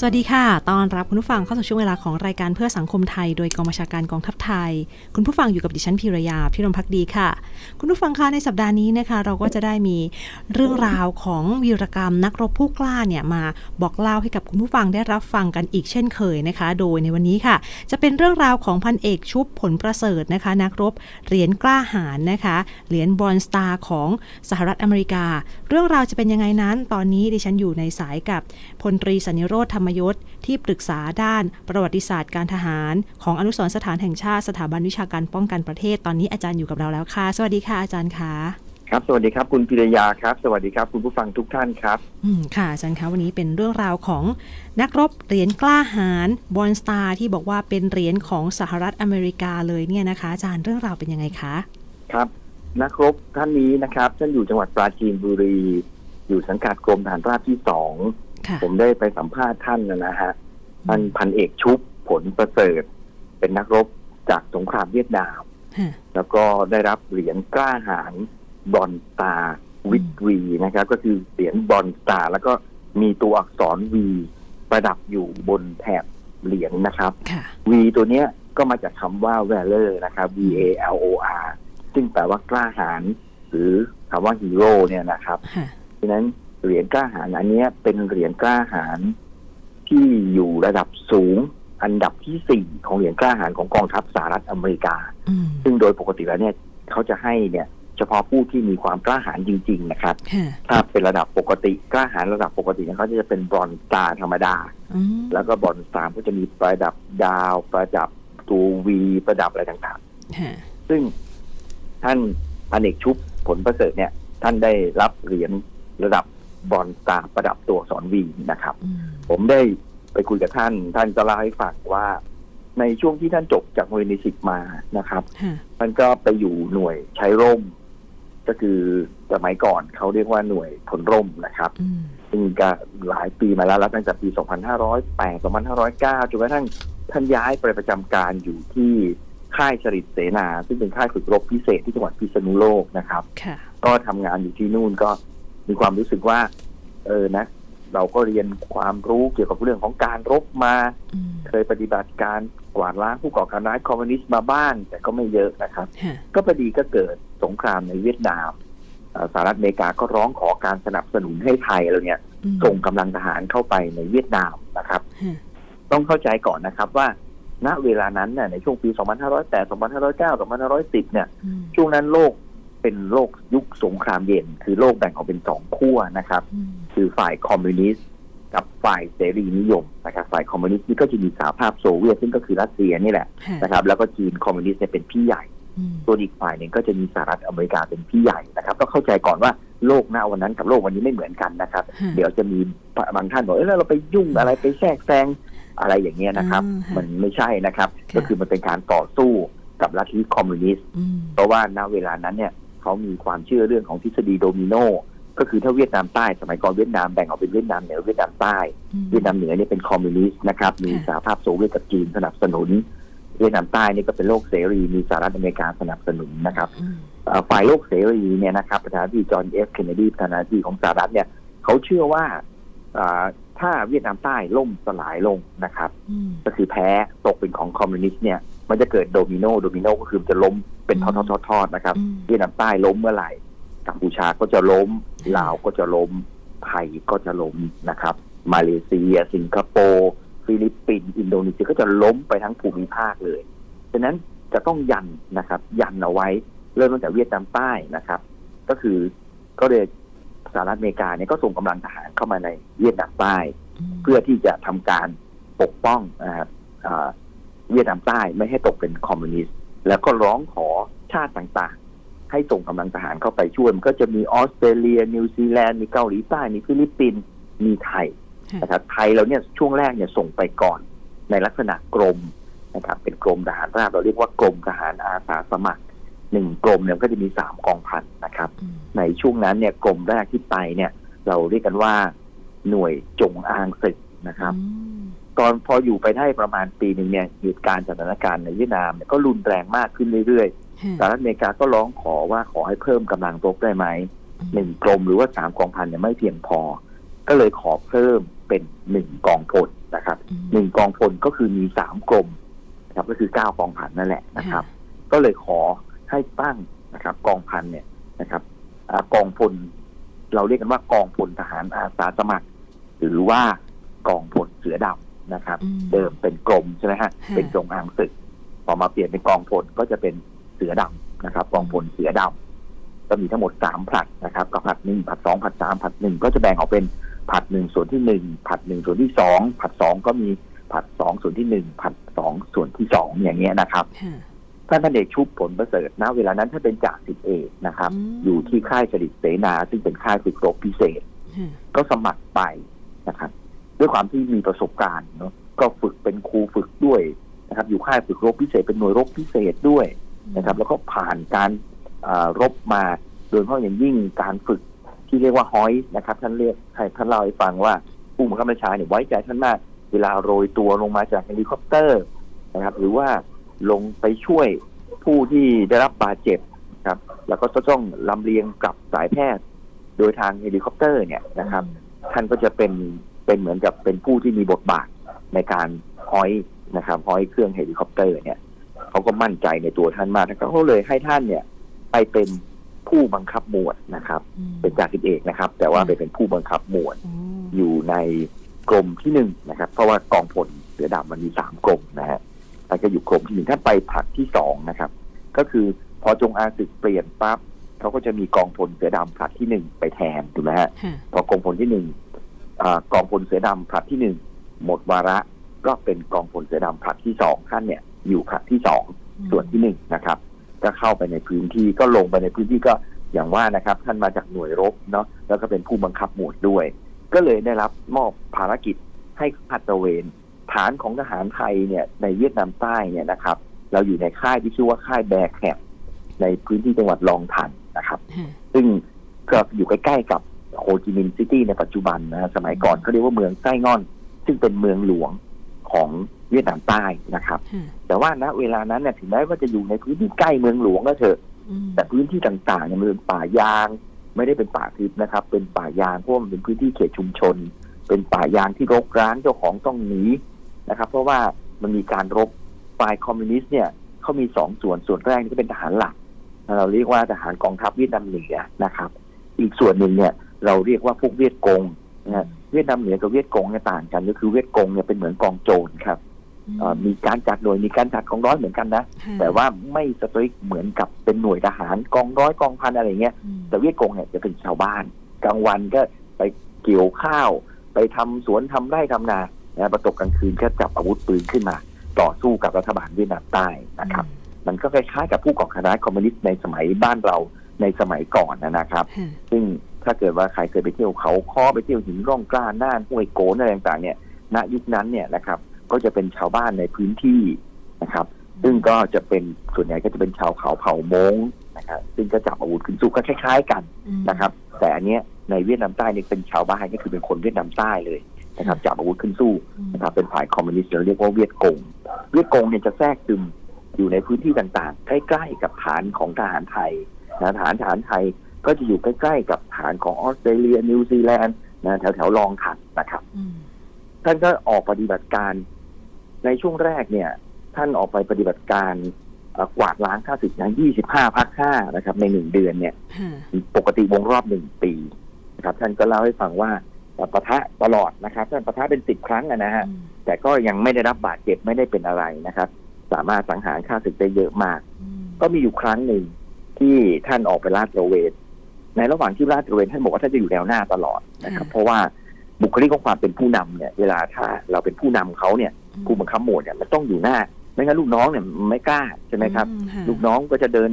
สวัสดีค่ะ ตอนรับคุณผู้ฟังเข้าสู่ช่วงเวลาของรายการเพื่อสังคมไทย โดยกองบัญชาการกองทัพไทย คุณผู้ฟังอยู่กับดิฉันพีรยาพิรมพักดีค่ะ คุณผู้ฟังคะในสัปดาห์นี้นะคะ เราก็จะได้มีเรื่องราวของวีรกรรมนักรบผู้กล้าเนี่ยมาบอกเล่าให้กับคุณผู้ฟังได้รับฟังกันอีกเช่นเคยนะคะ โดยในวันนี้ค่ะ จะเป็นเรื่องราวของพันเอกชุบผลประเสริฐนะคะ นักรบเหรียญกล้าหาญนะคะ เหรียญบรอนสตาร์ของสหรัฐอเมริกา เรื่องราวจะเป็นยังไงนั้น ตอนนี้ดิฉันอยู่ในสายกับพลตรีสัญญโรธธรรมยศที่ปรึกษาด้านประวัติศาสตร์การทหาร ของอนุสรณ์สถานแห่งชาติสถาบันวิชาการป้องกันประเทศ ตอนนี้อาจารย์อยู่กับเราแล้วค่ะ สวัสดีค่ะอาจารย์คะครับ สวัสดีครับ คุณพิรยาครับ สวัสดีครับ คุณผู้ฟังทุกท่านครับ อืม ค่ะอาจารย์คะวันนี้เป็นเรื่องราวของนักรบเหรียญกล้าหาญบอลสตาร์ที่บอกว่าเป็นเหรียญของสหรัฐอเมริกาเลยเนี่ยนะคะ อาจารย์เรื่องราวเป็นยังไงคะ ครับ นักรบท่านนี้นะครับท่านอยู่จังหวัดปราจีนบุรี อยู่สังกัดกรมทหารราบที่สองค่ะ ผมได้ไปสัมภาษณ์ท่านนะฮะท่านพันเอกชุบผลประเสริฐ เป็นนักรบจากสงครามเวียดนามฮะแล้วก็ได้รับเหรียญกล้าหาญบอลสตาร์วิทวีนะครับ ก็คือเหรียญบอลสตาร์แล้วก็มีตัวอักษรวีประดับอยู่บนแถบเหรียญนะครับค่ะ V ตัวเนี้ยก็มาจากคำว่า valor นะครับ V A L O R ซึ่งแปลว่ากล้าหาญหรือคำว่า hero เนี่ยนะครับค่ะฉะนั้น เหรียญกล้าหาญอันเนี้ยเป็นเหรียญกล้าหาญที่อยู่ระดับสูงอันดับที่สี่ของเหรียญกล้าหาญของกองทัพสหรัฐอเมริกาอืมซึ่งโดยปกติแล้วเนี่ยเขาจะให้เนี่ย เฉพาะผู้ที่มีความกล้าหาญจริง ๆ นะครับค่ะถ้าเป็นระดับปกติกล้าหาญระดับปกติเนี่ยเขาจะเป็นบรอนซ์สตาร์ธรรมดาอืมแล้วก็บอลสามก็จะมีประดับดาวประดับตัววีประดับอะไรต่างค่ะๆซึ่งท่านพันเอกชุบผลประเสริฐเนี่ย ท่านได้รับเหรียญระดับ บอลสตาร์ประดับตัวอักษรวีนะครับอืมผมได้ไปคุยกับท่าน ท่านก็เล่าให้ฟังว่า ในช่วงที่ท่านจบจากโรงเรียนนิสิตมานะครับค่ะท่านก็ไปอยู่หน่วยใช้ร่ม ก็คือสมัยก่อนเขาเรียกว่าหน่วยพลร่มนะครับอืมซึ่งก็หลายปีมาแล้วแล้วตั้งแต่ปี 2508 2509จนกระทั่งท่านย้ายไปประจำการอยู่ที่ค่ายสริตเสนา ซึ่งเป็นค่ายฝึกรบพิเศษที่จังหวัดพิษณุโลกนะครับค่ะก็ทำงานอยู่ที่นู่นก็ มีความรู้สึกว่า เออนะ เราก็เรียนความรู้เกี่ยวกับเรื่องของการรบมาอืมเคยปฏิบัติการกวาดล้างผู้ก่อการร้ายคอมมิวนิสต์มาบ้าง แต่ก็ไม่เยอะนะครับค่ะก็พอดีก็เกิดสงครามในเวียดนามเอ่อสหรัฐอเมริกาก็ร้องขอการสนับสนุนให้ไทยเราเนี่ยอืมส่งกำลังทหารเข้าไปในเวียดนามนะครับค่ะต้องเข้าใจก่อนนะครับว่าณเวลานั้นเนี่ยในช่วงปี 2508 2509 2510 เนี่ยอืมช่วงนั้นโลก เป็นโลกยุคสงครามเย็น คือโลกแบ่งออกเป็นสองขั้วนะครับอืมคือฝ่ายคอมมิวนิสต์กับฝ่ายเสรีนิยมนะครับฝ่ายคอมมิวนิสต์นี่ก็จะมีสหภาพโซเวียตซึ่งก็คือรัสเซียนี่แหละค่ะนะครับ แล้วก็จีนคอมมิวนิสต์เนี่ยเป็นพี่ใหญ่อืมส่วนอีกฝ่ายหนึ่งก็จะมีสหรัฐอเมริกาเป็นพี่ใหญ่นะครับต้องเข้าใจก่อนว่าโลกณวันนั้นกับโลกวันนี้ไม่เหมือนกันนะครับค่ะเดี๋ยวจะมีบางท่านบอกเออแล้วเราไปยุ่งอะไรไปแทรกแซงอะไรอย่างเงี้ยนะครับอืมค่ะมันไม่ใช่นะครับค่ะก็คือมันเป็นการต่อสู้กับลัทธิคอมมิวนิสต์อืมเพราะว่าณเวลานั้นเนี่ย เขามีความเชื่อเรื่องของทฤษฎีโดมิโนก็คือถ้าเวียดนามใต้สมัยก่อนเวียดนามแบ่งออกเป็นเวียดนามเหนือเวียดนามใต้อืมเวียดนามเหนือเนี่ยเป็นคอมมิวนิสต์นะครับมีค่ะสหภาพโซเวียตกับจีนสนับสนุน เวียดนามใต้นี่ก็เป็นโลกเสรีมีสหรัฐอเมริกาสนับสนุนนะครับอืมเอ่อฝ่ายโลกเสรีเนี่ยนะครับประธานาธิบดีจอห์นเอฟเคนเนดีประธานาธิบดีของสหรัฐเนี่ยเขาเชื่อว่าอ่าถ้าเวียดนามใต้ล่มสลายลงนะครับอืมก็คือแพ้ตกเป็นของคอมมิวนิสต์เนี่ย มันจะเกิดโดมิโนโดมิโนก็คือมันจะล้มเป็นทอดๆๆๆนะครับอืมเวียดนามใต้ล้มเมื่อไหร่กัมพูชาก็จะล้มลาวก็จะล้มไทยก็จะล้มนะครับ มาเลเซีย สิงคโปร์ฟิลิปปินส์อินโดนีเซียก็จะล้มไปทั้งภูมิภาคเลยฉะนั้นจะต้องยันนะครับ ยันเอาไว้เริ่มตั้งแต่เวียดนามใต้นะครับ ก็คือก็เลยสหรัฐอเมริกาเนี่ยก็ส่งกำลังทหารเข้ามาในเวียดนามใต้มเพื่อที่จะทำการปกป้องนะครับอ่า เวียดนามใต้ไม่ให้ตกเป็นคอมมิวนิสต์แล้วก็ร้องขอชาติต่างๆ ให้ส่งกำลังทหารเข้าไปช่วยมันก็จะมีออสเตรเลีย นิวซีแลนด์มีเกาหลีใต้มีฟิลิปปินส์มีไทยค่ะนะครับไทยเราเนี่ยช่วงแรกเนี่ยส่งไปก่อน ในลักษณะกรมนะครับเป็นกรมทหารราบเราเรียกว่ากรมทหารอาสาสมัครหนึ่งกรมเนี่ยก็จะมีสามกองพันนะครับอืมในช่วงนั้นเนี่ยกรมแรกที่ไปเนี่ย เราเรียกกันว่าหน่วยจงอางศึกนะครับอืม ตอนพออยู่ไปได้ประมาณปีหนึ่งเนี่ยเหตุการณ์สถานการณ์ในเวียดนามเนี่ยก็รุนแรงมากขึ้นเรื่อยๆสหรัฐอเมริกาก็ร้องขอว่าขอให้เพิ่มกำลังรบได้ไหมหนึ่งกรมหรือว่าสามกองพันเนี่ยไม่เพียงพอ ก็เลยขอเพิ่มเป็นหนึ่งกองพลนะครับหนึ่งกองพลก็คือมีสามกรมนะครับ ก็คือเก้ากองพันนั่นแหละนะครับ ก็เลยขอให้ตั้งนะครับ กองพันเนี่ยนะครับอากองพลเราเรียกกันว่ากองพลทหารอาสาสมัคร หรือว่ากองพลเสือดำ นะครับ เดิมเป็นกรมใช่ไหมฮะค่ะเป็นจงอางศึก พอมาเปลี่ยนเป็นกองพลก็จะเป็นเสือดำนะครับ กองพลเสือดำก็มีทั้งหมดสามผลัดนะครับกับผลัดหนึ่งผลัดสองผลัดสามผลัดหนึ่งก็จะแบ่งออกเป็นผลัดหนึ่งส่วนที่หนึ่งผลัดหนึ่งส่วนที่สองผลัดสองก็มีผลัดสองส่วนที่หนึ่งผลัดสองส่วนที่สองอย่างเงี้ยนะครับท่านพันเอกชุบผลประเสริฐณเวลานั้นท่านเป็นจ่าสิบเอกนะครับ อยู่ที่ค่ายสลิดเสนาซึ่งเป็นค่ายฝึกรบพิเศษ ก็สมัครไปนะครับ ด้วยความที่มีประสบการณ์เนาะก็ฝึกเป็นครูฝึกด้วยนะครับ อยู่ค่ายฝึกรบพิเศษเป็นหน่วยรบพิเศษด้วยนะครับ แล้วก็ผ่านการรบมาโดยเฉพาะอย่างยิ่งการฝึกที่เรียกว่าฮอยนะครับ ท่านเรียกให้ท่านเล่าให้ฟังว่าผู้บังคับบัญชาเนี่ยไว้ใจท่านมาก เวลาโรยตัวลงมาจากเฮลิคอปเตอร์นะครับ หรือว่าลงไปช่วยผู้ที่ได้รับบาดเจ็บครับ แล้วก็จะต้องลำเลียงกลับสายแพทย์ โดยทางเฮลิคอปเตอร์เนี่ยนะครับ ท่านก็จะเป็น เป็นเหมือนกับเป็นผู้ที่มีบทบาทในการฮอยนะครับฮอยเครื่องเฮลิคอปเตอร์เนี่ยเขาก็มั่นใจในตัวท่านมากนะครับเขาเลยให้ท่านเนี่ย ไปเป็นผู้บังคับหมวดนะครับ เป็นจ่าสิบเอกนะครับ แต่ว่าไปเป็นผู้บังคับหมวดอยู่ในกรมที่หนึ่งนะครับ เพราะว่ากองพลเสือดำมันมีสามกรมนะฮะท่านก็อยู่กรมที่หนึ่งท่านไปผลัดที่สองนะครับ ก็คือพอจงอางศึกเปลี่ยนปั๊บเขาก็จะมีกองพลเสือดำผลัดที่หนึ่งไปแทนถูกไหมฮะพอกองพลที่หนึ่ง อากองพลเสือดำผลัดที่หนึ่งหมดวาระก็เป็นกองพลเสือดำผลัดที่สองท่านเนี่ยอยู่ผลัดที่สองส่วนที่หนึ่งนะครับ ก็เข้าไปในพื้นที่ก็ลงไปในพื้นที่ก็อย่างว่านะครับ ท่านมาจากหน่วยรบเนาะแล้วก็เป็นผู้บังคับหมวดด้วย ก็เลยได้รับมอบภารกิจให้ขัดตระเวน ฐานของทหารไทยเนี่ยในเวียดนามใต้เนี่ยนะครับ เราอยู่ในค่ายที่ชื่อว่าค่ายแบกแคบในพื้นที่จังหวัดลองทันนะครับ ซึ่งก็อยู่ใกล้ๆกับ โฮจิมินห์ซิตี้ในปัจจุบันนะฮะสมัยก่อนเขาเรียกว่าเมืองไส้งอน ซึ่งเป็นเมืองหลวงของเวียดนามใต้นะครับ แต่ว่าณเวลานั้นเนี่ยถึงแม้ว่าจะอยู่ในพื้นที่ใกล้เมืองหลวงก็เถอะ แต่พื้นที่ต่างๆเนี่ยมันเป็นป่ายาง ไม่ได้เป็นป่าทึบนะครับ เป็นป่ายางเพราะว่ามันเป็นพื้นที่เขตชุมชน เป็นป่ายางที่รกร้างเจ้าของต้องหนีนะครับ เพราะว่ามันมีการรบฝ่ายคอมมิวนิสต์เนี่ยเขามีสองส่วนส่วนแรกนี่ก็เป็นทหารหลัก เราเรียกว่าทหารกองทัพเวียดนามเหนือนะครับ อีกส่วนหนึ่งเนี่ย เราเรียกว่าพวกเวียดกงนะฮะเวียดนามเหนือกับเวียดกงเนี่ยต่างกันก็คือเวียดกงเนี่ยเป็นเหมือนกองโจรครับเอ่อมีการจัดหน่วยมีการจัดกองร้อยเหมือนกันนะ แต่ว่าไม่สตริกเหมือนกับเป็นหน่วยทหารกองร้อยกองพันอะไรเงี้ยแต่เวียดกงเนี่ยจะเป็นชาวบ้านกลางวันก็ไปเกี่ยวข้าว ไปทำสวนทำไร่ทำนานะประตกกลางคืนก็จับอาวุธปืนขึ้นมา ต่อสู้กับรัฐบาลเวียดนามใต้นะครับ มันก็คล้ายๆกับผู้ก่อการร้ายคอมมิวนิสต์ในสมัยบ้านเราในสมัยก่อนนะครับ ซึ่ง ถ้าเกิดว่าใครเคยไปเที่ยวเขาค้อไปเที่ยวหินร่องกล้าน่านห้วยโกนอะไรต่างๆเนี่ยณยุคนั้นเนี่ยนะครับ ก็จะเป็นชาวบ้านในพื้นที่นะครับ ซึ่งก็จะเป็นส่วนใหญ่ก็จะเป็นชาวเขาเผ่ามงนะครับซึ่งก็จับอาวุธขึ้นสู้ก็คล้าย ๆ กันนะครับ แต่อันเนี้ยในเวียดนามใต้เนี่ยเป็นชาวบ้านก็คือเป็นคนเวียดนามใต้เลยนะครับจับอาวุธขึ้นสู้นะครับเป็นฝ่ายคอมมิวนิสต์เราเรียกว่าเวียดกง เวียดกงเนี่ยจะแทรกซึมอยู่ในพื้นที่ต่างๆ ใกล้ๆกับฐานของทหารไทยนะฐานทหารไทย ก็จะอยู่ใกล้ๆกับฐานของออสเตรเลียนิวซีแลนด์นะแถวๆลองขันนะครับ ท่านก็ออกปฏิบัติการ ในช่วงแรกเนี่ย ท่านออกไปปฏิบัติการเอ่อกวาดล้างข้าศึกนะ25 พักห้านะครับ ในหนึ่งเดือนเนี่ย ปกติวงรอบหนึ่งปีนะครับ ท่านก็เล่าให้ฟังว่าเอ่อปะทะตลอดนะครับ ท่านปะทะเป็นสิบครั้งอะนะฮะ แต่ก็ยังไม่ได้รับบาดเจ็บไม่ได้เป็นอะไรนะครับ สามารถสังหารข้าศึกได้เยอะมาก ก็มีอยู่ครั้งหนึ่งที่ท่านออกไปลาดตระเวน ในระหว่างที่ลาดตระเวนท่านบอกว่าท่านจะอยู่แนวหน้าตลอดนะครับ เพราะว่าบุคลิกของความเป็นผู้นำเนี่ย เวลาถ้าเราเป็นผู้นำเขาเนี่ยผู้บังคับหมวดเนี่ยมันต้องอยู่หน้า ไม่งั้นลูกน้องเนี่ยไม่กล้าใช่ไหมครับ ลูกน้องก็จะเดิน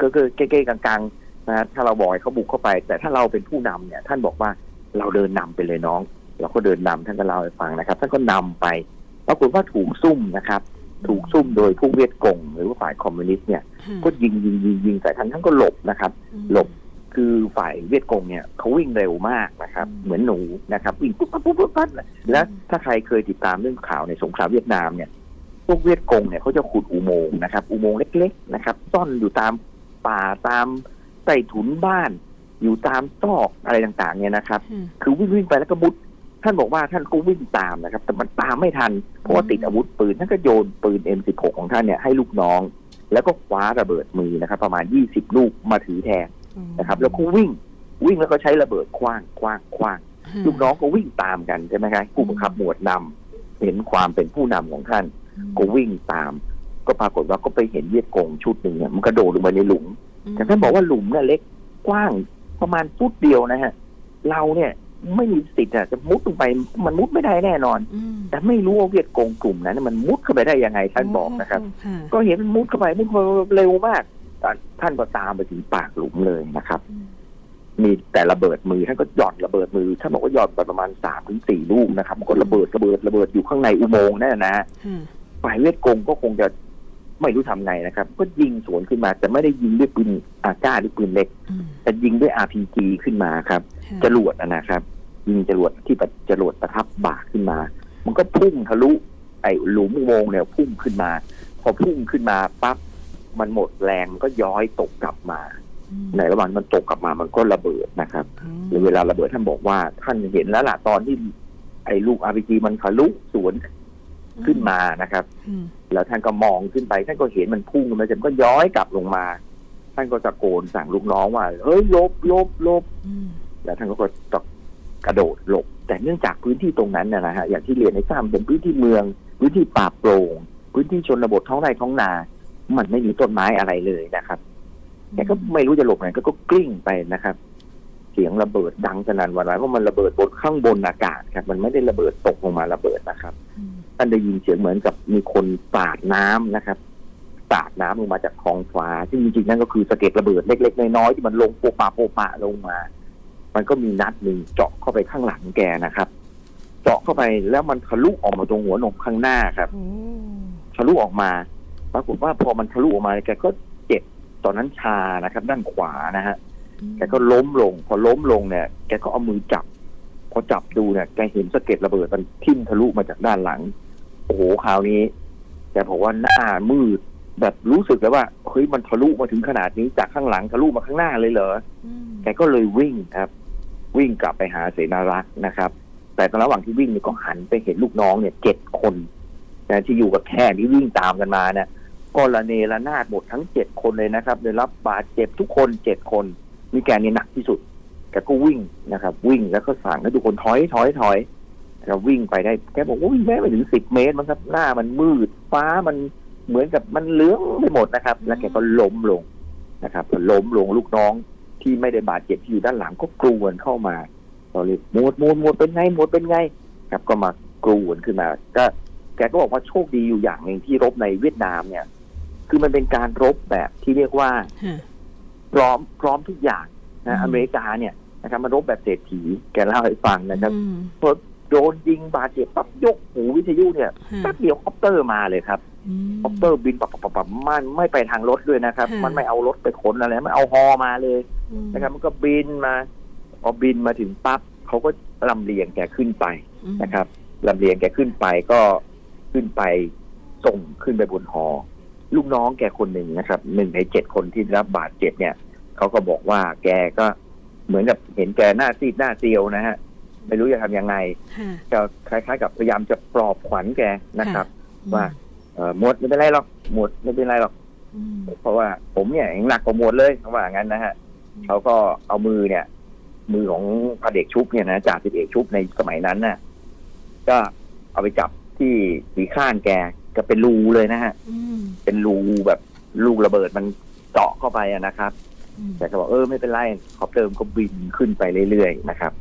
ก็ก็เก้ๆกลางๆนะถ้าเราบอกให้เขาบุกเข้าไป แต่ถ้าเราเป็นผู้นำเนี่ย ท่านบอกว่าเราเดินนำไปเลยน้อง เราก็เดินนำท่านก็เล่าให้ฟังนะครับ ท่านก็นำไปปรากฏว่าถูกซุ่มนะครับ ถูกซุ่มโดยผู้เวียดกงหรือว่าฝ่ายคอมมิวนิสต์เนี่ยก็ยิงยิงยิงยิงใส่ท่านท่านก็หลบนะครับ หลบ คือฝ่ายเวียดกงเนี่ยเขาวิ่งเร็วมากนะครับอืมเหมือนหนูนะครับ วิ่งปุ๊บปั๊บปุ๊บปั๊บปั๊บและถ้าใครเคยติดตามเรื่องข่าวในสงครามเวียดนามเนี่ยพวกเวียดกงเนี่ยเขาจะขุดอุโมงค์นะครับ อุโมงค์เล็ก ๆ นะครับซ่อนอยู่ตามป่าตามใต้ถุนบ้าน อยู่ตามซอกอะไรต่างๆ เนี่ยนะครับค่ะคือวิ่งวิ่งไปแล้วก็มุดท่านบอกว่าท่านก็วิ่งตามนะครับ แต่มันตามไม่ทันเพราะว่าติดอาวุธปืนท่านก็โยนปืน M16 ของท่านเนี่ยให้ลูกน้อง แล้วก็คว้าระเบิดมือนะครับ ประมาณ 20 ลูกมาถือแทน นะครับแล้วก็วิ่งวิ่งแล้วก็ใช้ระเบิดคว้างคว้างคว้างค่ะลูกน้องก็วิ่งตามกันใช่ไหมครับผู้บังคับหมวดนำเห็นความเป็นผู้นำของท่าน ก็วิ่งตาม ก็ปรากฏว่าก็ไปเห็นเวียดกงชุดหนึ่งเนี่ยมันกระโดดลงไปในหลุมแต่ท่านบอกว่าหลุมเนี่ยเล็กกว้างประมาณฟุตเดียวนะฮะ เราเนี่ยไม่มีสิทธิ์อะจะมุดลงไปมันมุดไม่ได้แน่นอนอืมแต่ไม่รู้ว่าเวียดกงกลุ่มนั้นมันมุดเข้าไปได้ยังไงท่านบอกนะครับค่ะก็เห็นมันมุดเข้าไปมุดเข้าไปเร็วมากแต่ ท่านก็ตามไปถึงปากหลุมเลยนะครับอืมมีแต่ระเบิดมือท่านก็หย่อนระเบิดมือท่านบอกว่าหย่อนไปประมาณสามถึงสี่ลูกนะครับมันก็ระเบิดระเบิดระเบิดอยู่ข้างในอุโมงค์นั่นนะค่ะฝ่ายเวียดกงก็คงจะไม่รู้ทำไงนะครับ ก็ยิงสวนขึ้นมา แต่ไม่ได้ยิงด้วยปืนอาก้าหรือปืนเล็กอืมแต่ยิงด้วย RPG ขึ้นมาครับค่ะจรวดนะนะครับ ยิงจรวดที่แบบจรวดประทับบากขึ้นมา มันก็พุ่งทะลุไอ้หลุมอุโมงค์เนี่ยพุ่งขึ้นมา พอพุ่งขึ้นมาปั๊บ มันหมดแรงมันก็ย้อยตกกลับมาอืมในระหว่างมันตกกลับมามันก็ระเบิดนะครับอืมหรือเวลาระเบิดท่านบอกว่าท่านเห็นแล้วล่ะตอนที่ไอ้ลูก RPG มันทะลุสวนขึ้นมานะครับอืมแล้วท่านก็มองขึ้นไป ท่านก็เห็นมันพุ่งขึ้นมาเสร็จก็ย้อยกลับลงมา ท่านก็ตะโกนสั่งลูกน้องว่า เฮ้ยหลบหลบหลบอืมแล้วท่านก็ตะกระโดดหลบ แต่เนื่องจากพื้นที่ตรงนั้นนะนะฮะอย่างที่เรียนในทราบเป็นพื้นที่เมือง พื้นที่ป่าโปร่ง พื้นที่ชนบทท้องไร่ท้องนา มันไม่มีต้นไม้อะไรเลยนะครับแกก็ไม่รู้จะหลบไหนก็ก็กลิ้งไปนะครับ เสียงระเบิดดังสนั่นหวั่นไหวเพราะมันระเบิดบนข้างบนอากาศครับ มันไม่ได้ระเบิดตกลงมาระเบิดนะครับอืมท่านได้ยินเสียงเหมือนกับมีคนสาดน้ำนะครับสาดน้ำลงมาจากท้องฟ้า ซึ่งจริงๆนั่นก็คือสะเก็ดระเบิดเล็กๆน้อยๆที่มันลงโปะปะโปะปะลงมา มันก็มีนัดหนึ่งเจาะเข้าไปข้างหลังแกนะครับ เจาะเข้าไปแล้วมันทะลุออกมาตรงหัวนมข้างหน้าครับโอ้ทะลุออกมา ปรากฏว่าพอมันทะลุออกมาแกก็เจ็บตอนนั้นชานะครับ ด้านขวานะฮะแกก็ล้มลง พอล้มลงเนี่ยแกก็เอามือจับ พอจับดูเนี่ยแกเห็นสะเก็ดระเบิดมันทิ่มทะลุมาจากด้านหลัง โอ้โหคราวนี้แกบอกว่าหน้ามืดแบบรู้สึกแล้วว่าเฮ้ยมันทะลุมาถึงขนาดนี้จากข้างหลังทะลุมาข้างหน้าเลยเหรออืมแกก็เลยวิ่งครับ วิ่งกลับไปหาเสนารักษ์นะครับ แต่ตอนระหว่างที่วิ่งเนี่ยก็หันไปเห็นลูกน้องเนี่ยเจ็ดคนนะที่อยู่กับแค่ที่วิ่งตามกันมาเนี่ย ก็ระเนระนาดหมดทั้งเจ็ดคนเลยนะครับได้รับบาดเจ็บทุกคนเจ็ดคน มีแกนี่หนักที่สุดแกก็วิ่งนะครับ วิ่งแล้วก็สั่งให้ทุกคนถอยถอยถอยแล้ววิ่งไปได้แกบอกว่าวิ่งได้ไปถึงสิบเมตรมันครับ หน้ามันมืดฟ้ามันเหมือนกับมันเลื้องไปหมดนะครับ แล้วแกก็ล้มลงนะครับล้มลงลูกน้องที่ไม่ได้บาดเจ็บที่อยู่ด้านหลังก็กรูนเข้ามาเราเลยหมดหมดหมดเป็นไงหมดเป็นไง ครับ ก็มากรูนขึ้นมา ก็แกก็บอกว่าโชคดีอยู่อย่างหนึ่งที่รบในเวียดนามเนี่ย คือมันเป็นการรบแบบที่เรียกว่าค่ะพร้อมพร้อมทุกอย่างอืนะมอเมริกาเนี่ยนะครับมันรบแบบเศรษฐีแกเล่าให้ฟังนะครับอืมพอโดนยิงบาดเจ็บปั๊บยกหูวิทยุเนี่ยค่ะแป๊บเดียวคอปเตอร์มาเลยครับมคอปเตอร์บินปับปับปับปับมันไม่ไปทางรถด้วยนะครับค่ะมันไม่เอารถไปขนอะไรมันเอาฮอมาเลยอืมนะครับ มันก็บินมาพอบินมาถึงปั๊บเขาก็ลำเลียงแกขึ้นไปอืมนะครับลำเลียงแกขึ้นไปก็ขึ้นไปส่งขึ้นไปบนหอ ลูกน้องแกคนหนึ่งนะครับหนึ่งในเจ็ดคนที่ได้รับบาดเจ็บเนี่ยเขาก็บอกว่าแกก็เหมือนกับเห็นแกหน้าซีดหน้าเซียวนะฮะไม่รู้จะทำยังไงค่ะก็คล้ายๆ กับพยายามจะปลอบขวัญแกนะครับอืมว่าเออหมวดไม่เป็นไรหรอกหมวดไม่เป็นไรหรอกอืมเพราะว่าผมเนี่ยยังหนักกว่าหมวดเลยเขาว่างั้นนะฮะเขาก็เอามือเนี่ย มือของพระเอกชุบเนี่ยนะจ่าสิบเอกชุบในสมัยนั้นน่ะ ก็เอาไปจับที่สีข้างแก ก็เป็นรูเลยนะฮะ อืมเป็นรูแบบลูกระเบิดมันเจาะเข้าไปอะนะครับ อืมแต่ก็บอกเออไม่เป็นไรคอปเตอร์มันก็บินขึ้นไปเรื่อยๆนะครับ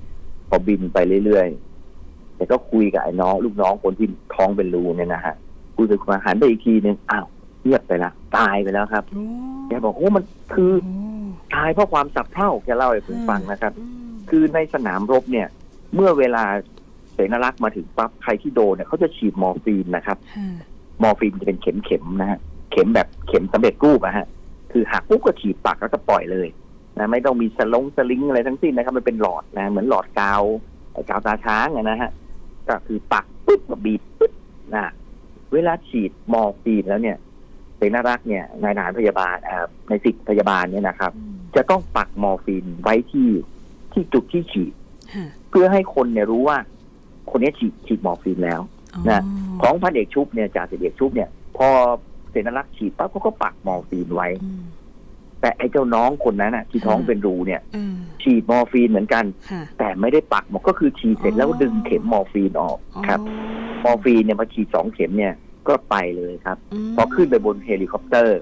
พอบินไปเรื่อยๆแต่ก็คุยกับไอ้น้องลูกน้องคนที่ท้องเป็นรูเนี่ยนะฮะคุยไปคุยมาหันไปอีกทีนึงอ้าวเงียบไปละตายไปแล้วครับโอ้แกบอกโอ้มันคือโอ้ตายเพราะความสับเพร่าแกเล่าให้ผมฟังนะครับ อืมคือในสนามรบเนี่ย เมื่อเวลาเสนารักษ์มาถึงปั๊บใครที่โดนเนี่ยเขาจะฉีดมอร์ฟีนนะครับ ค่ะ มอร์ฟีนจะเป็นเข็มเข็มๆนะฮะเข็มแบบเข็มสำเร็จรูปอะฮะคือหักปุ๊บก็ฉีดปากแล้วก็ปล่อยเลยนะไม่ต้องมีสลงสลิงอะไรทั้งสิ้นนะครับมันเป็นหลอดนะเหมือนหลอดกาวไอ้กาวตาช้างอะนะฮะก็คือปักปุ๊บก็บีบปุ๊บนะเวลาฉีดมอร์ฟีนแล้วเนี่ยเสนารักษ์เนี่ยนายทหารพยาบาลอ่าในสิทธิพยาบาลเนี่ยนะครับอืมจะต้องปักมอร์ฟีนไว้ที่ที่จุดที่ฉีดค่ะเพื่อให้คนเนี่ยรู้ว่า คนนี้ฉีดฉีดมอร์ฟีนแล้วอ๋อ นะของพันเอกชุบเนี่ยจ่าสิบเอกชุบเนี่ย พอเสนารักษ์ฉีดปั๊บเขาก็ปักมอร์ฟีนไว้อืมแต่ไอ้เจ้าน้องคนนั้นน่ะ ที่ท้องค่ะเป็นรูเนี่ยเออฉีดมอร์ฟีนเหมือนกันค่ะแต่ไม่ได้ปักหมอกก็คือฉีดเสร็จแล้วอ๋อดึงเข็มมอร์ฟีนออกครับ มอร์ฟีนเนี่ยพอฉีดสองเข็มเนี่ยก็ไปเลยครับมพอขึ้นไปบนเฮลิคอปเตอร์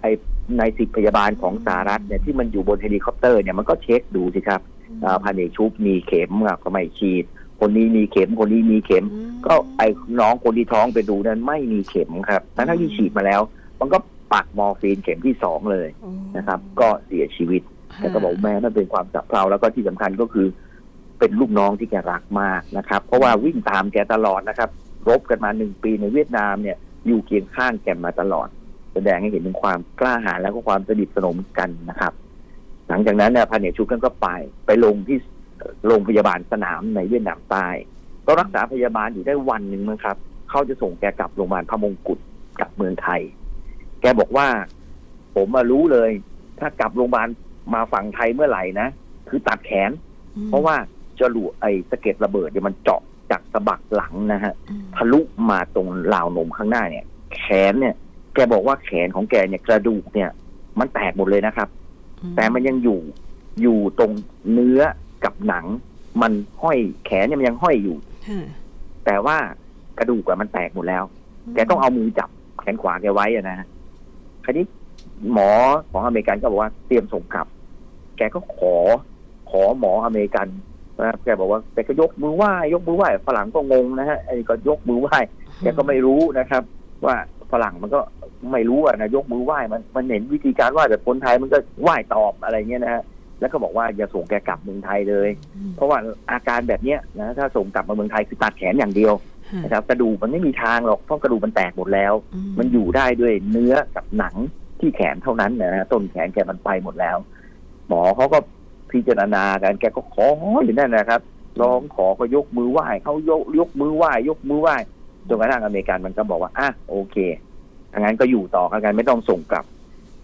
ไอ้ในสิบพยาบาลของสหรัฐเนี่ยที่มันอยู่บนเฮลิคอปเตอร์เนี่ยมันก็เช็คดูสิครับอ่าพันเอกชุบมีเข็มอะก็ไม่ฉีด คนนี้มีเข็มคนนี้มีเข็มอืมก็ไอ้น้องคนที่ท้องไปดูนั้นไม่มีเข็มครับทั้งทั้งที่ฉีดมาแล้ว มันก็ปักมอร์ฟีนเข็มที่สองเลยโอ้นะครับ ก็เสียชีวิต แต่ก็บอกแม่นั่นเป็นความสับเพร่าแล้วก็ที่สำคัญก็คือ เป็นลูกน้องที่แกรักมากนะครับ เพราะว่าวิ่งตามแกตลอดนะครับ รบกันมาหนึ่งปีในเวียดนามเนี่ยอยู่เคียงข้างแกมาตลอด แสดงให้เห็นถึงความกล้าหาญแล้วก็ความสนิทสนมกันนะครับ หลังจากนั้นเนี่ยพันเอกชุกก็ไปไปลงที่ โรงพยาบาลสนามในเวียดนามใต้ ก็รักษาพยาบาลอยู่ได้วันหนึ่งมั้งครับ เขาจะส่งแกกลับโรงพยาบาลพระมงกุฎกลับเมืองไทย แกบอกว่า ผมมารู้เลย ถ้ากลับโรงพยาบาลมาฝั่งไทยเมื่อไหร่นะคือตัดแขนอืมเพราะว่าจรวดไอ้สะเก็ดระเบิดเนี่ยมันเจาะจากสะบักหลังนะฮะอืมทะลุมาตรงราวนมข้างหน้าเนี่ย แขนเนี่ย แกบอกว่าแขนของแกเนี่ยกระดูกเนี่ย มันแตกหมดเลยนะครับ แต่มันยังอยู่อยู่ตรงเนื้อ กับหนัง มันห้อยแขนเนี่ยมันยังห้อยอยู่ค่ะแต่ว่ากระดูกอะมันแตกหมดแล้ว แกต้องเอามือจับแขนขวาแกไว้อะนะฮะคราวนี้หมอของอเมริกันก็บอกว่าเตรียมส่งกลับ แกก็ขอ ขอหมออเมริกันนะแกบอกว่าแกก็ยกมือไหว้ยกมือไหว้ฝรั่งก็งงนะฮะไอ้นี่ก็ยกมือไหว้แกก็ไม่รู้นะครับ ว่าฝรั่งมันก็ไม่รู้อะนะยกมือไหว้มันมันเห็นวิธีการไหว้แบบคนไทยมันก็ไหว้ตอบอะไรเงี้ยนะฮะ แล้วก็บอกว่าอย่าส่งแกกลับเมืองไทยเลยอืมเพราะว่าอาการแบบเนี้ยนะถ้าส่งกลับมาเมืองไทยคือตัดแขนอย่างเดียวค่ะนะครับกระดูกมันไม่มีทางหรอกเพราะกระดูกมันแตกหมดแล้วอืมันอยู่ได้ด้วยเนื้อกับหนังที่แขนเท่านั้นนะฮะต้นแขนแกมันไปหมดแล้ว หมอเขาก็พิจารณากันแกก็ขออยู่นั่นนะครับร้องขอก็ยกมือไหว้เขายกยกมือไหว้ยกมือไหว้จนกระทั่งอเมริกันมันก็บอกว่าอะโอเคถ้างั้นก็อยู่ต่อกันไม่ต้องส่งกลับ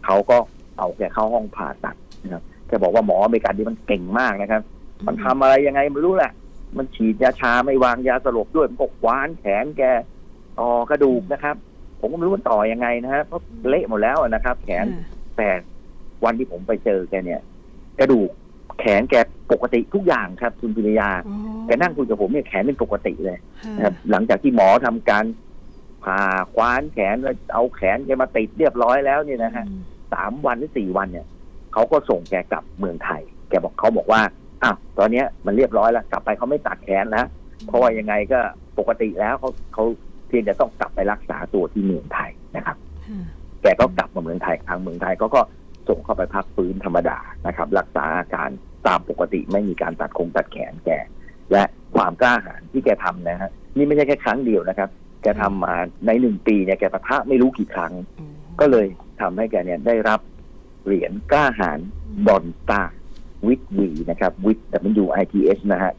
เขาก็เอาแกเข้าห้องผ่าตัดนะครับ แกบอกว่าหมออเมริกันนี่มันเก่งมากนะครับ มันทำอะไรยังไงไม่รู้แหละ มันฉีดยาชาไม่วางยาสลบด้วยมันก็คว้านแขนแกต่อกระดูกนะครับ ผมก็ไม่รู้มันต่อยังไงนะฮะเพราะเละหมดแล้วนะครับ แขนค่ะแต่วันที่ผมไปเจอแกเนี่ย กระดูกแขนแกปกติทุกอย่างครับ คุณพิริยาอ๋อแกนั่งคุยกับผมเนี่ยแขนเป็นปกติเลยค่ะนะครับ หลังจากที่หมอทำการผ่าคว้านแขนแล้วเอาแขนแกมาติดเรียบร้อยแล้วเนี่ยนะฮะอืมสามวันหรือสี่วันเนี่ย เขาก็ส่งแกกลับเมืองไทย แกบอกเขาบอกว่าอ้าวตอนเนี้ยมันเรียบร้อยแล้ว กลับไปเขาไม่ตัดแขนแล้วเพราะว่ายังไงก็ปกติแล้วเขาเขาเพียงแต่ต้องกลับไปรักษาตัวที่เมืองไทยนะครับค่ะแกก็กลับมาเมืองไทยทางเมืองไทยเขาก็ส่งเข้าไปพักฟื้นธรรมดานะครับ รักษาอาการตามปกติไม่มีการตัดคงตัดแขนแกและความกล้าหาญที่แกทำนะฮะนี่ไม่ใช่แค่ครั้งเดียวนะครับ แกทำมาในหนึ่งปีเนี่ยแกปะทะไม่รู้กี่ครั้งอืมก็เลยทำให้แกเนี่ยได้รับ เหรียญกล้าหาญบอลตาวิทวีนะครับวิท W I T S นะฮะ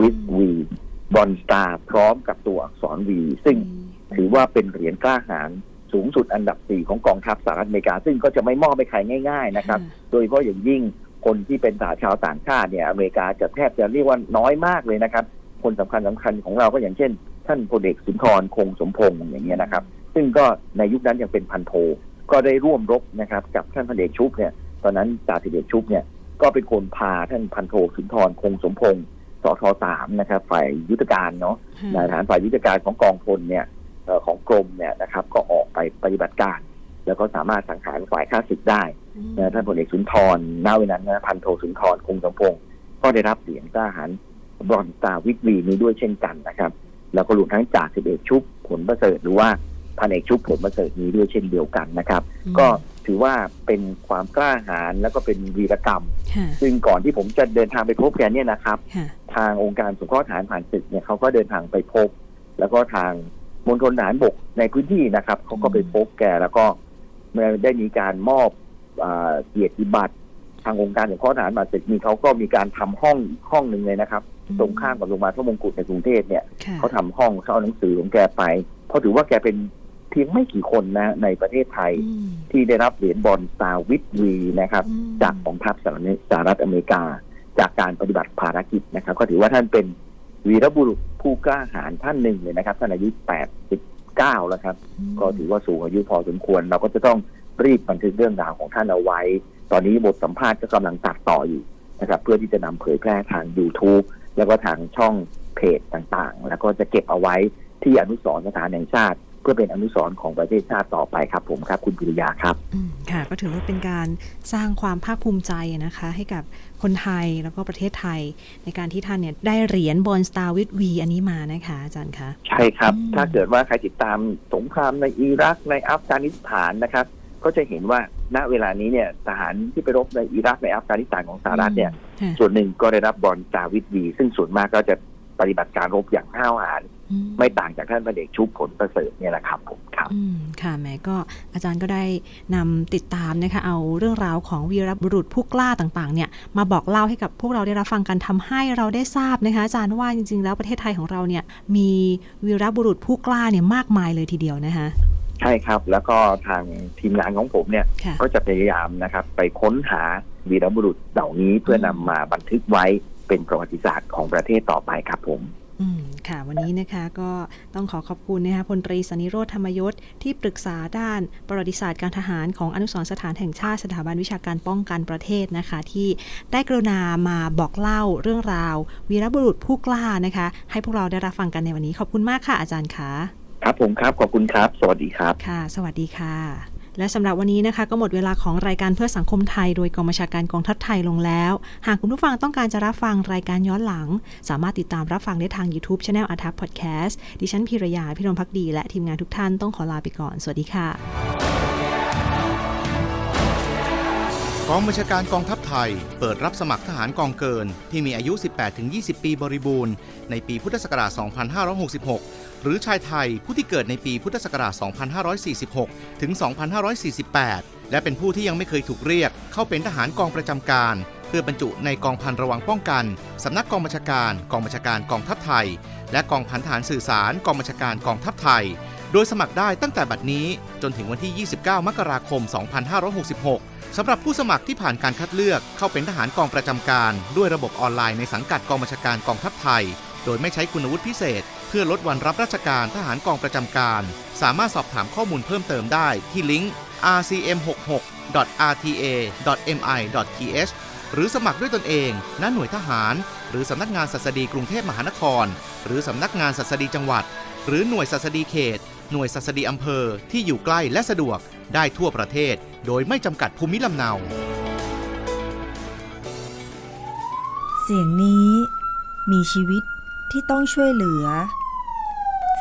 วิทวีบอลตาพร้อมกับตัวอักษรวี ซึ่งถือว่าเป็นเหรียญกล้าหาญสูงสุดอันดับสี่ของกองทัพสหรัฐอเมริกา ซึ่งก็จะไม่มอบให้ใครง่ายๆนะครับ โดยเฉพาะอย่างยิ่งคนที่เป็นชาวต่างชาติเนี่ยอเมริกาจะแทบจะเรียกว่าน้อยมากเลยนะครับ คนสำคัญสำคัญของเราก็อย่างเช่น ท่านพลเอกสุนทรคงสมพงษ์อย่างเงี้ยนะครับ ซึ่งก็ในยุคนั้นยังเป็นพันโท ก็ได้ร่วมรบนะครับ กับท่านพันเอกชุบเนี่ยตอนนั้นจ่าสิบเอกชุบเนี่ยก็เป็นคนพาท่านพันโทสุนทรคงสมพงษ์สทสามนะครับ ฝ่ายยุทธการเนาะค่ะนายทหารฝ่ายยุทธการของกองพลเนี่ยเอ่อของกรมเนี่ยนะครับ ก็ออกไปปฏิบัติการ แล้วก็สามารถสังหารฝ่ายข้าศึกได้อืมนะท่านพลเอกสุนทรณเวลานั้นนะพันโทสุนทรคงสมพงศ์ก็ได้รับเหรียญกล้าหาญบรอนซ์สตาร์วิทวีนี้ด้วยเช่นกันนะครับ แล้วก็รวมทั้งจ่าสิบเอกชุบผลประเสริฐหรือว่า พันเอกชุบผลประเสริฐนี้ด้วยเช่นเดียวกันนะครับ ก็ถือว่าเป็นความกล้าหาญแล้วก็เป็นวีรกรรมค่ะซึ่งก่อนที่ผมจะเดินทางไปพบแกเนี่ยนะครับค่ะทางองค์การสงเคราะห์ทหารผ่านศึกเนี่ยเขาก็เดินทางไปพบ แล้วก็ทางมณฑลทหารบกในพื้นที่นะครับเขาก็ไปพบแกแล้วก็เมื่อได้มีการมอบอาเกียรติบัตรทางองค์การสงเคราะห์ทหารบาดเจ็บมีเขาก็มีการทำห้องอีกห้องหนึ่งเลยนะครับ ตรงข้ามกับโรงพยาบาลพระมงกุฎในกรุงเทพเนี่ยค่ะเขาทำห้องเขาเอาหนังสือของแกไปเพราะถือว่าแกเป็นเพียงไม่กี่คนนะในประเทศไทยอืมที่ได้รับเหรียญบอลสตาร์วิทวีนะครับอืมจากของทัพสหรัฐสหรัฐอเมริกา จากการปฏิบัติภารกิจนะครับ ก็ถือว่าท่านเป็นวีรบุรุษผู้กล้าหาญท่านหนึ่งเลยนะครับท่านอายุ89แล้วครับ ก็ถือว่าสูงอายุพอสมควร เราก็จะต้องรีบบันทึกเรื่องราวของท่านเอาไว้ ตอนนี้บทสัมภาษณ์ก็กำลังตัดต่ออยู่นะครับ เพื่อที่จะนำเผยแพร่ทาง YouTube แล้วก็ทางช่องเพจต่างๆ แล้วก็จะเก็บเอาไว้ที่อนุสรณ์สถานแห่งชาติเพื่อเป็นอนุสรณ์ของประเทศชาติต่อไปครับผมครับ คุณพิริยาครับอืมค่ะ ก็ถือว่าเป็นการสร้างความภาคภูมิใจนะคะ ให้กับคนไทยแล้วก็ประเทศไทย ในการที่ท่านเนี่ยได้เหรียญบอลสตาร์วิทวีอันนี้มานะคะอาจารย์คะใช่ครับอืมถ้าเกิดว่าใครติดตามสงครามในอิรักในอัฟกานิสถานนะครับ ก็จะเห็นว่าณเวลานี้เนี่ยทหารที่ไปรบในอิรักในอัฟกานิสถานของสหรัฐเนี่ยค่ะส่วนหนึ่งก็ได้รับบอลจาวิทวีซึ่งส่วนมากก็จะ ปฏิบัติการรบอย่างห้าวหาญอืไม่ต่างจากท่านพระเดชชุบผลประเสริฐเนี่ยแหละครับผมครับอืมค่ะแหม้ก็อาจารย์ก็ได้นำติดตามนะคะเอาเรื่องราวของวีรบุรุษผู้กล้าต่างๆ เนี่ยมาบอกเล่าให้กับพวกเราได้รับฟังกันทำให้เราได้ทราบนะคะอาจารย์ว่าจริง ๆ แล้วประเทศไทยของเราเนี่ยมีวีรบุรุษผู้กล้าเนี่ยมากมายเลยทีเดียวนะคะใช่ครับ แล้วก็ทางทีมงานของผมเนี่ยค่ะก็จะพยายามนะครับ ไปค้นหาวีรบุรุษเหล่านี้เพื่อนำมาบันทึกไว้ เป็นประวัติศาสตร์ของประเทศต่อไปครับผมอืมค่ะวันนี้นะคะก็ต้องขอขอบคุณนะคะพลตรีสนิโรธธรรมยศที่ปรึกษาด้านประวัติศาสตร์การทหารของอนุสรณ์สถานแห่งชาติสถาบันวิชาการป้องกันประเทศนะคะ ที่ได้กรุณามาบอกเล่าเรื่องราว วีรบุรุษผู้กล้านะคะ ให้พวกเราได้รับฟังกันในวันนี้ขอบคุณมากค่ะอาจารย์คะครับผมครับขอบคุณครับ สวัสดีครับค่ะ สวัสดีค่ะ และสำหรับวันนี้นะคะ ก็หมดเวลาของรายการเพื่อสังคมไทย โดยกองบัญชาการกองทัพไทยลงแล้ว หากคุณผู้ฟังต้องการจะรับฟังรายการย้อนหลัง สามารถติดตามรับฟังได้ทาง YouTube c h anel อาทัพพอดแคสต์ดิฉันพิรยาพิรมพักดี และทีมงานทุกท่านต้องขอลาไปก่อน สวัสดีค่ะ กองบัญชาการกองทัพไทย เปิดรับสมัครทหารกองเกิน ที่มีอายุ 18-20 ปีบริบูรณ์ ในปีพุทธศักราช 2566 หรือชายไทยผู้ที่เกิดในปีพุทธศักราช 2546 ถึง 2548 และเป็นผู้ที่ยังไม่เคยถูกเรียก เข้าเป็นทหารกองประจำการ เพื่อบรรจุในกองพันระวังป้องกัน สำนักกองบัญชาการ กองบัญชาการกองทัพไทย และกองพันทหารสื่อสาร กองบัญชาการกองทัพไทย โดยสมัครได้ตั้งแต่บัดนี้จนถึงวันที่ 29 มกราคม 2566 สำหรับผู้สมัครที่ผ่านการคัดเลือกเข้าเป็นทหารกองประจำการ ด้วยระบบออนไลน์ในสังกัดกองบัญชาการกองทัพไทย โดยไม่ใช้คุณวุฒิพิเศษ เพื่อลดวันรับราชการทหารกองประจำการ สามารถสอบถามข้อมูลเพิ่มเติมได้ที่ลิงก์ rcm66.rta.mi.th หรือสมัครด้วยตนเองณหน่วยทหาร หรือสำนักงานศัสดีกรุงเทพมหานคร หรือสำนักงานศัสดีจังหวัด หรือหน่วยศัสดีเขต หน่วยศัสดีอำเภอที่อยู่ใกล้และสะดวก ได้ทั่วประเทศ โดยไม่จำกัดภูมิลำเนา เสียงนี้มีชีวิตที่ต้องช่วยเหลือ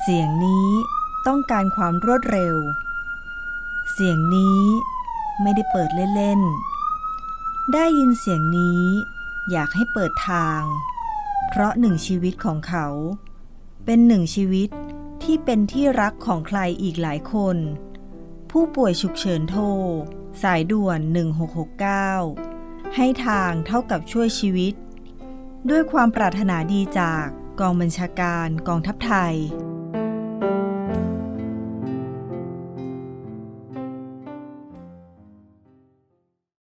เสียงนี้ต้องการความรวดเร็ว เสียงนี้ไม่ได้เปิดเล่นๆ ได้ยินเสียงนี้อยากให้เปิดทาง เพราะหนึ่งชีวิตของเขา เป็นหนึ่งชีวิตที่เป็นที่รักของใครอีกหลายคน ผู้ป่วยฉุกเฉินโทร สายด่วน 1669 ให้ทางเท่ากับช่วยชีวิต ด้วยความปรารถนาดีจากกองบัญชาการกองทัพไทย